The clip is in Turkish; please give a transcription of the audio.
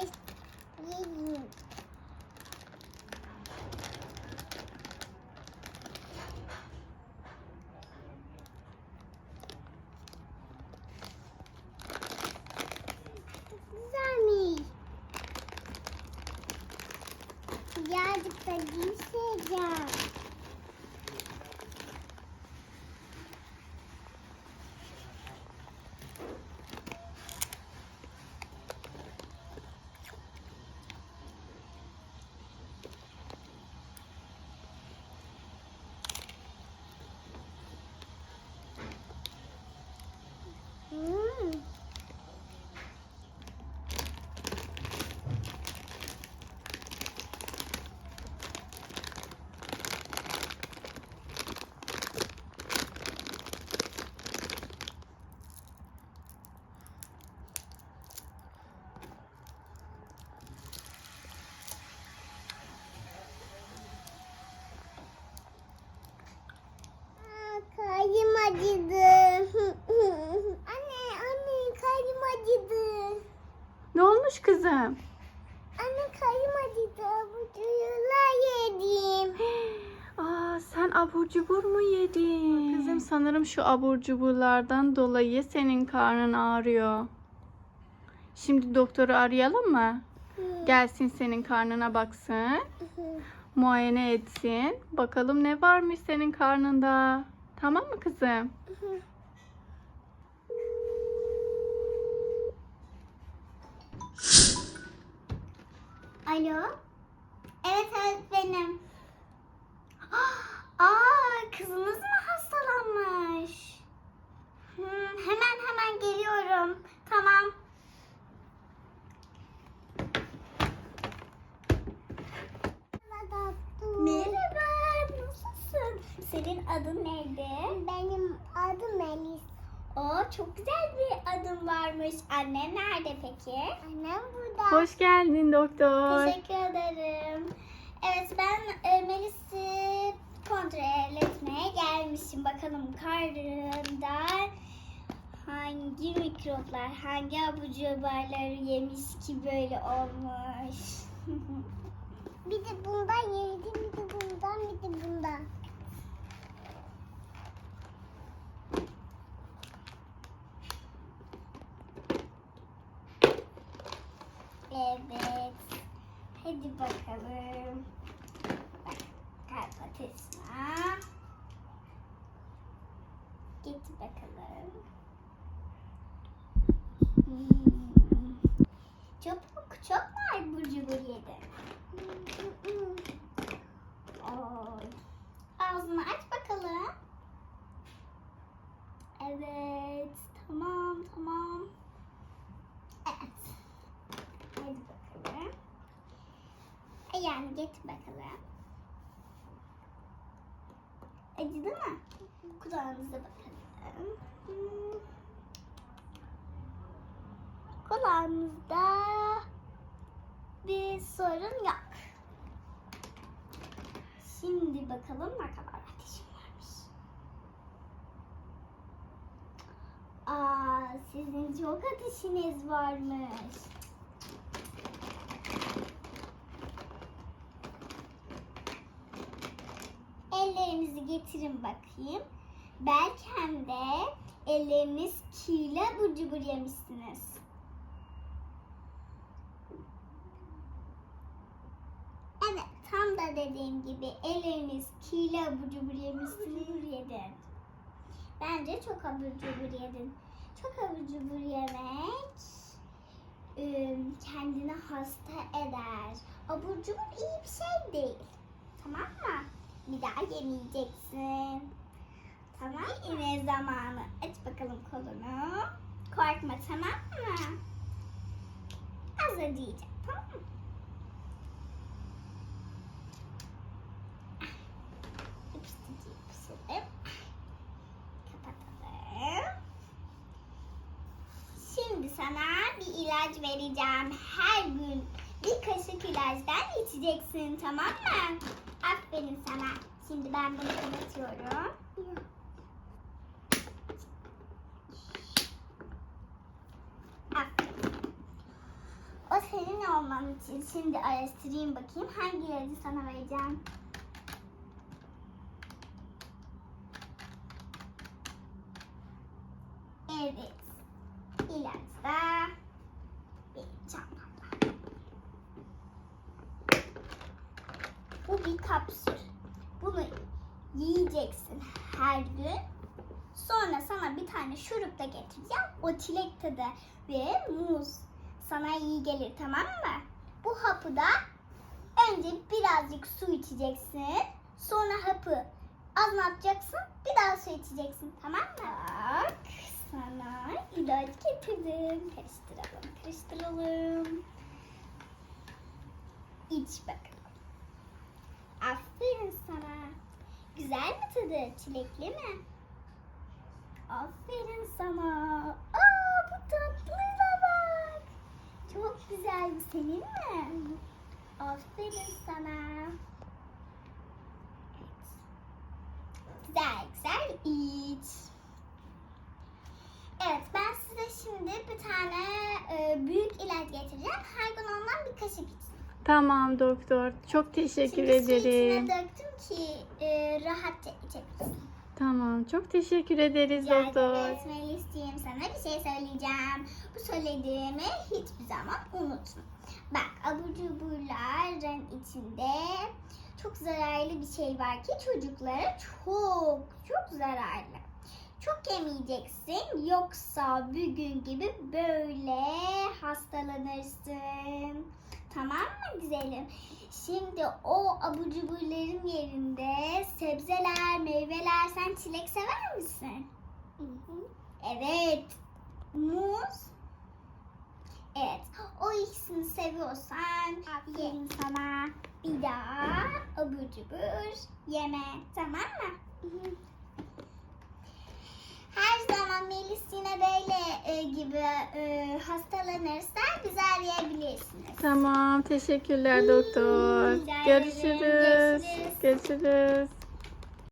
beş, yedi. Güzelmiş. Birazcık da giyseyeceğim. Hmm. Aa, Kalbim acıdı. anne, anne kalbim acıdı. Ne olmuş kızım? Anne kalbim acıdı. Bu duyular yedim. Aa, sen abur cubur mu yedin? Kızım sanırım şu abur cuburlardan dolayı senin karnın ağrıyor. Şimdi doktoru arayalım mı? Gelsin senin karnına baksın. Muayene etsin. Bakalım ne varmış senin karnında. Tamam mı kızım? Alo? Evet evet benim. Aa kızınız mı hastalanmış? Hmm, hemen hemen geliyorum. Tamam. Merhaba, nasılsın? Senin adın neydi? Benim adım Melis. Oo, çok güzel bir adın varmış. Annen nerede peki? Annem burada. Hoş geldin doktor. Teşekkür ederim. Evet ben e, Melis'i kontrol etmeye gelmişim. Bakalım karnında hangi mikroplar, hangi abur cuburları yemiş ki böyle olmuş. bir de bundan yedim, bir de bundan, bir de bundan. Evet. Hadi bakalım. Bak, kalp ateşine. Git bakalım. Hmm. Çabuk, çok var bu cubur yedi. Oy. Ağzını aç bakalım. Evet, tamam, tamam. Evet. Hadi bakalım. Ayağını getir bakalım. Acıdı mı? Kulağınıza bakalım. Kulağınızda bir sorun yok. Şimdi bakalım ne kadar ateşim varmış. Aa, sizin çok ateşiniz varmış. Getirin bakayım. Belki hem de elleriniz kirli abur cubur yemişsiniz. Evet, tam da dediğim gibi elleriniz kirli abur cubur yemişsiniz yedin. Bence çok abur cubur yedin. Çok abur cubur yemek ıı, kendini hasta eder. Abur cubur iyi bir şey değil. Tamam mı? Bir daha yemeyeceksin. Tamam yine zamanı. Aç bakalım kolunu. Korkma tamam mı? Az acıyacak tamam mı? Yapıştırıp kapatalım. Şimdi sana bir ilaç vereceğim. Her gün bir kaşık ilaçtan içeceksin tamam mı? Aferin sana. Şimdi ben bunu kapatıyorum. O senin olman için şimdi araştırayım bakayım hangi ilacı sana vereceğim. Evet. İlaç da benim çantamda. Bu bir kapsül. Bunu yiyeceksin her gün. Sonra sana bir tane şurup da getireceğim. O çilek tadı ve muz. Sana iyi gelir tamam mı? Bu hapı da önce birazcık su içeceksin. Sonra hapı azaltacaksın. Bir daha su içeceksin tamam mı? Bak sana ilaç getirdim. Karıştıralım karıştıralım. İç bakalım. Aferin sana. Güzel mi tadı? Çilekli mi? Aferin sana. Aa bu tatlıyla bak. Çok güzel bu senin mi? Aferin sana. Güzel güzel iç. Evet ben size şimdi bir tane e, büyük ilaç getireceğim. Her gün ondan bir kaşık için. Tamam doktor. Çok teşekkür Şimdi su ederim. içine döktüm ki e, rahatça içebilirsin. Tamam. Çok teşekkür ederiz Rica doktor. etmeni isteyeyim sana bir şey söyleyeceğim. Bu söylediğimi hiçbir zaman unutma. Bak abur cuburların içinde çok zararlı bir şey var ki çocuklara çok çok zararlı. Çok yemeyeceksin yoksa bugün gibi böyle hastalanırsın. Tamam mı güzelim? Şimdi o abur cuburların yerinde sebzeler, meyveler sen çilek sever misin? Evet. Muz. Evet. O ikisini seviyorsan aferin sana. Bir daha abur cubur yeme. Tamam mı? Her zaman Melis yine böyle e, gibi e, hastalanırsa güzel yiyebilirsiniz. Tamam. Teşekkürler doktor. Rica ederim. Görüşürüz. Görüşürüz.